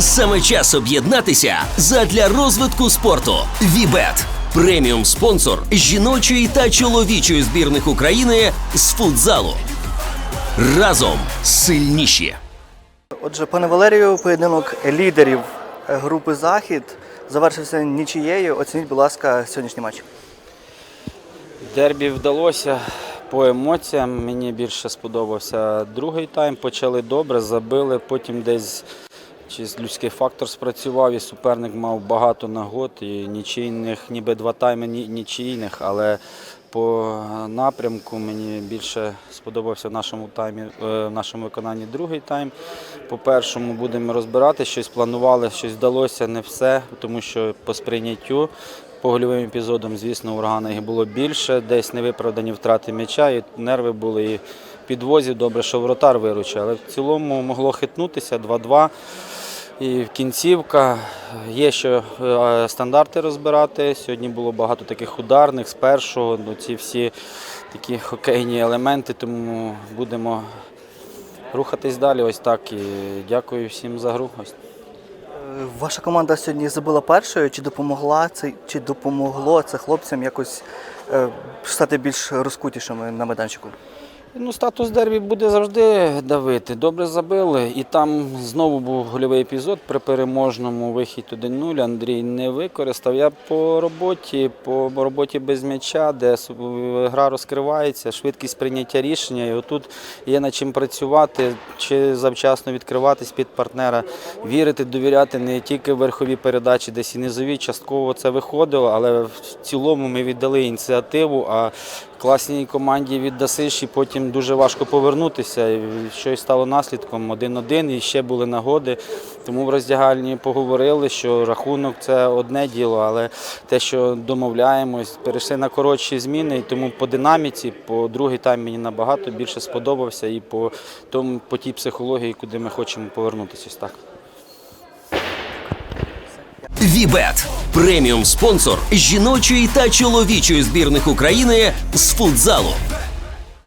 Саме час об'єднатися задля розвитку спорту. Вібет преміум спонсор жіночої та чоловічої збірних України з футзалу. Разом сильніші. Отже, пане Валерію, поєдинок лідерів е, групи Захід завершився нічією. Оцініть, будь ласка, сьогоднішній матч. Дербі вдалося по емоціям. Мені більше сподобався другий тайм. Почали добре, забили. Потім десь чись людський фактор спрацював, і суперник мав багато нагод. І нічийних, ніби два тайми нічийних, але по напрямку мені більше сподобався в нашому таймі, е, в нашому виконанні другий тайм. По першому будемо розбирати, щось планували, щось вдалося, не все, тому що по сприйняттю по гольовим епізодам, звісно, урагана їх було більше, десь невиправдані втрати м'яча, і нерви були і підвозі. Добре, що вратар виручив, але в цілому могло хитнутися 2-2. І кінцівка. Є що е, стандарти розбирати. Сьогодні було багато таких ударних з першого, ну, ці всі такі хокейні елементи, тому будемо рухатись далі. Ось так. І дякую всім за гру. Е, Ваша команда сьогодні забила першою. Чи допомогла це, чи допомогло це хлопцям якось е, стати більш розкутішими на майданчику? Ну, статус дербі буде завжди давити. Добре забили. І там знову був гольовий епізод при переможному вихід 1-0. Андрій не використав. Я по роботі, по роботі без м'яча, де гра розкривається, швидкість прийняття рішення. І отут є над чим працювати, чи завчасно відкриватись під партнера, вірити, довіряти не тільки верхові передачі, десь і низові. Частково це виходило, але в цілому ми віддали ініціативу. А класній команді віддасиш і потім дуже важко повернутися. І Щось стало наслідком 1-1 і ще були нагоди. Тому в роздягальні поговорили, що рахунок це одне діло, але те, що домовляємось, перейшли на коротші зміни, і тому по динаміці, по другий тайм мені набагато більше сподобався і по тому по тій психології, куди ми хочемо повернутися. Так. Вібет преміум спонсор жіночої та чоловічої збірних України з футзалу.